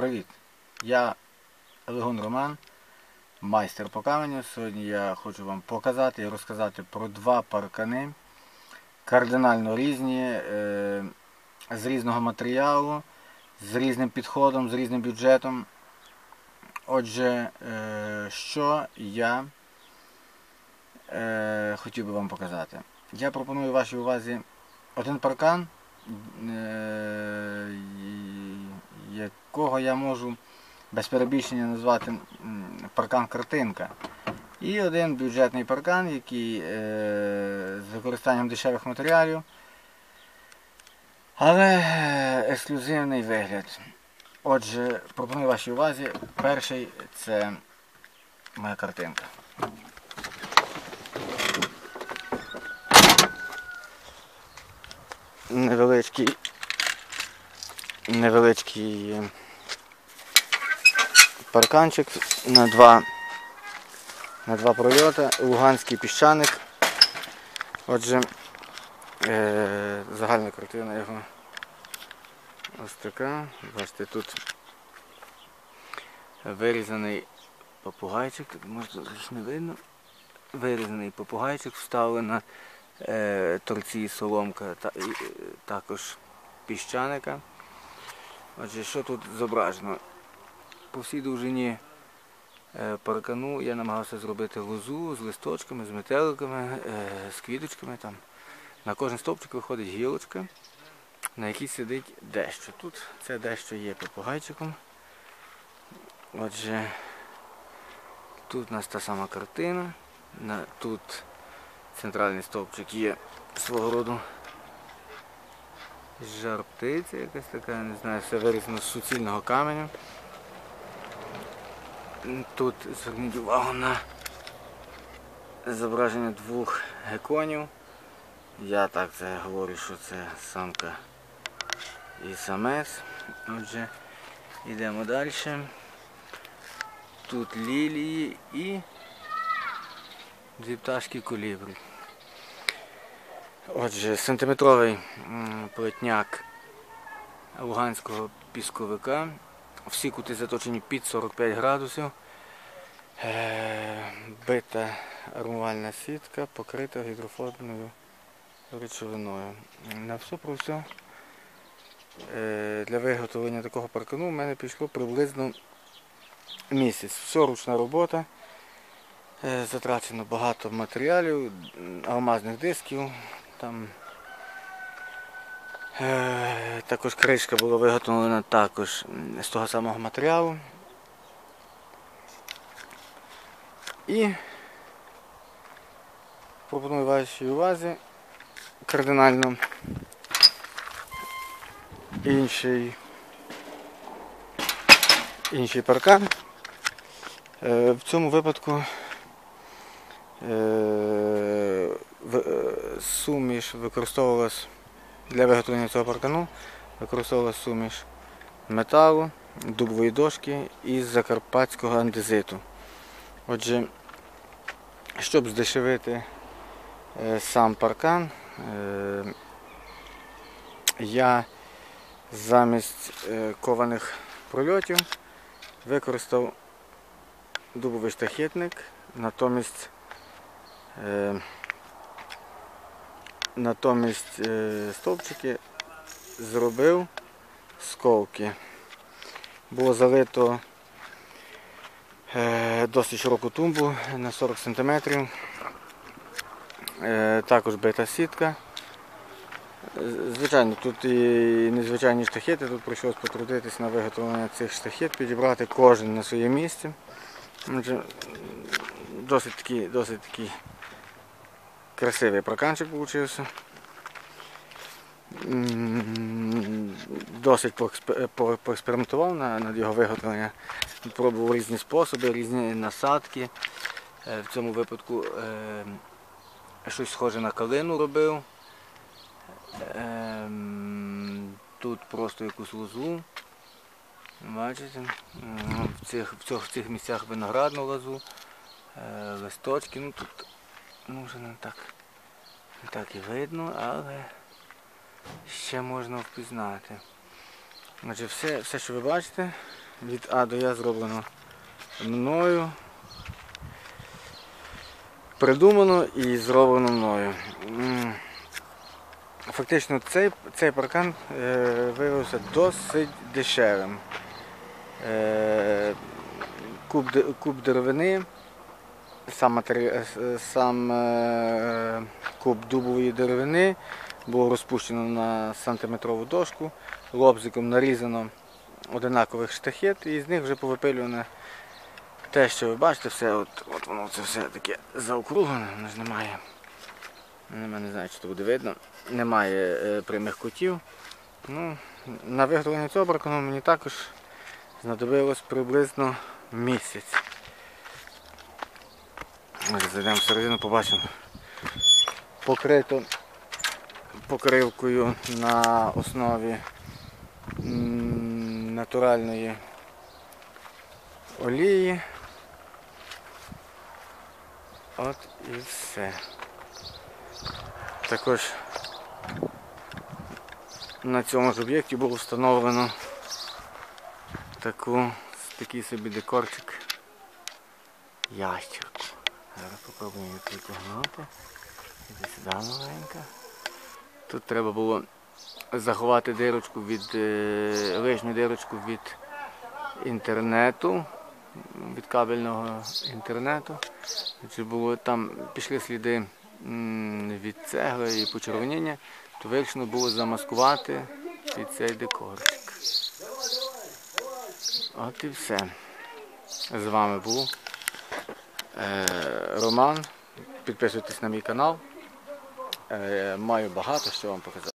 Привіт! Я Легон Роман, майстер по каменю. Сьогодні я хочу вам показати і розказати про два паркани. Кардинально різні, е, з різного матеріалу, з різним підходом, з різним бюджетом. Отже, е, що я е, хотів би вам показати. Я пропоную вашій увазі один паркан, якого я можу без перебільшення назвати паркан-картинка. І один бюджетний паркан, який е, з використанням дешевих матеріалів, але е, ексклюзивний вигляд. Отже, пропоную вашій увазі. Перший це моя картинка. Невеличкий, невеличкий парканчик на два, на два прольоти, луганський піщаник. Отже, е, загальна картина його ось така. Бачите, тут вирізаний попугайчик, тут може не видно. Вирізаний попугайчик, вставлена е, торці соломка, та, і, е, також піщаника. Отже, що тут зображено? По всій довжині е, паркану я намагався зробити лозу з листочками, з метеликами, е, з квіточками. Там. На кожен стовпчик виходить гілочка, на якій сидить дещо. Тут це дещо є попугайчиком. Отже, тут у нас та сама картина. Тут центральний стовпчик є свого роду жар птиця якась така, не знаю, все вирізано з суцільного каменю. Тут зверніть увагу на зображення двох геконів. Я так це говорю, що це самка і самець. Отже, йдемо далі. Тут лілії і дві пташки колібри. Отже, сантиметровий плетняк луганського пісковика. Всі кути заточені під 45 градусів. Е, Бита армувальна сітка, покрита гідрофобною речовиною. На все про все е, для виготовлення такого паркану в мене пішло приблизно місяць. Все ручна робота. Е, Затрачено багато матеріалів, алмазних дисків. Там Також кришка була виготовлена також з того самого матеріалу. І пропоную вашій увазі кардинально інший, інший паркан. Е, В цьому випадку е, е, суміш використовувалась для виготовлення цього паркану використовувалася суміш металу, дубової дошки і закарпатського андезиту. Отже, щоб здешевити е, сам паркан, е, я замість е, кованих прольотів використав дубовий штахетник, натомість натомість е, стовпчики зробив сколки. Було залито е, досить широку тумбу на 40 см. Е, також бита сітка. Звичайно, тут і незвичайні штахети, тут прийшлось потрудитись на виготовлення цих штахет, підібрати кожен на своє місце. Досить такий, досить такий красивий проканчик вийшов. Досить поексп- поекспериментував над його виготовленням. Пробував різні способи, різні насадки. Е, В цьому випадку е, щось схоже на калину робив. Ем, Тут просто якусь лозу. Бачите? В цих, в цих, місцях виноградну лозу, е, листочки. Ну, тут може не так, не так і видно, але ще можна впізнати. Отже, все, все, що ви бачите, від А до Я зроблено мною. Придумано і зроблено мною. Фактично цей, цей паркан е, виявився досить дешевим. Е, куб, куб деревини, сам, матері... е, сам е, куб дубової деревини було розпущено на сантиметрову дошку, лобзиком нарізано одинакових штахет і з них вже повипилюване те, що ви бачите, все, от, от воно це все таке заокруглене, воно ж немає. Не знаю, чи це буде видно. Немає е, прямих кутів. Ну, на виготовлення цього паркану мені також знадобилось приблизно місяць. Ми зайдемо всередину, побачимо. Покрито покривкою на основі натуральної олії. От і все. Також на цьому ж об'єкті було встановлено таку, такий собі декорчик ящерку. Зараз попробуємо її притягнути. Іди сюди маленька. Тут треба було заховати дирочку від е, лишню дирочку від інтернету, від кабельного інтернету. Чи було там пішли сліди від цегли і почервоніння, то вирішено було замаскувати під цей декорчик. От і все. З вами був Роман. Підписуйтесь на мій канал. Е, маю багато що вам показати.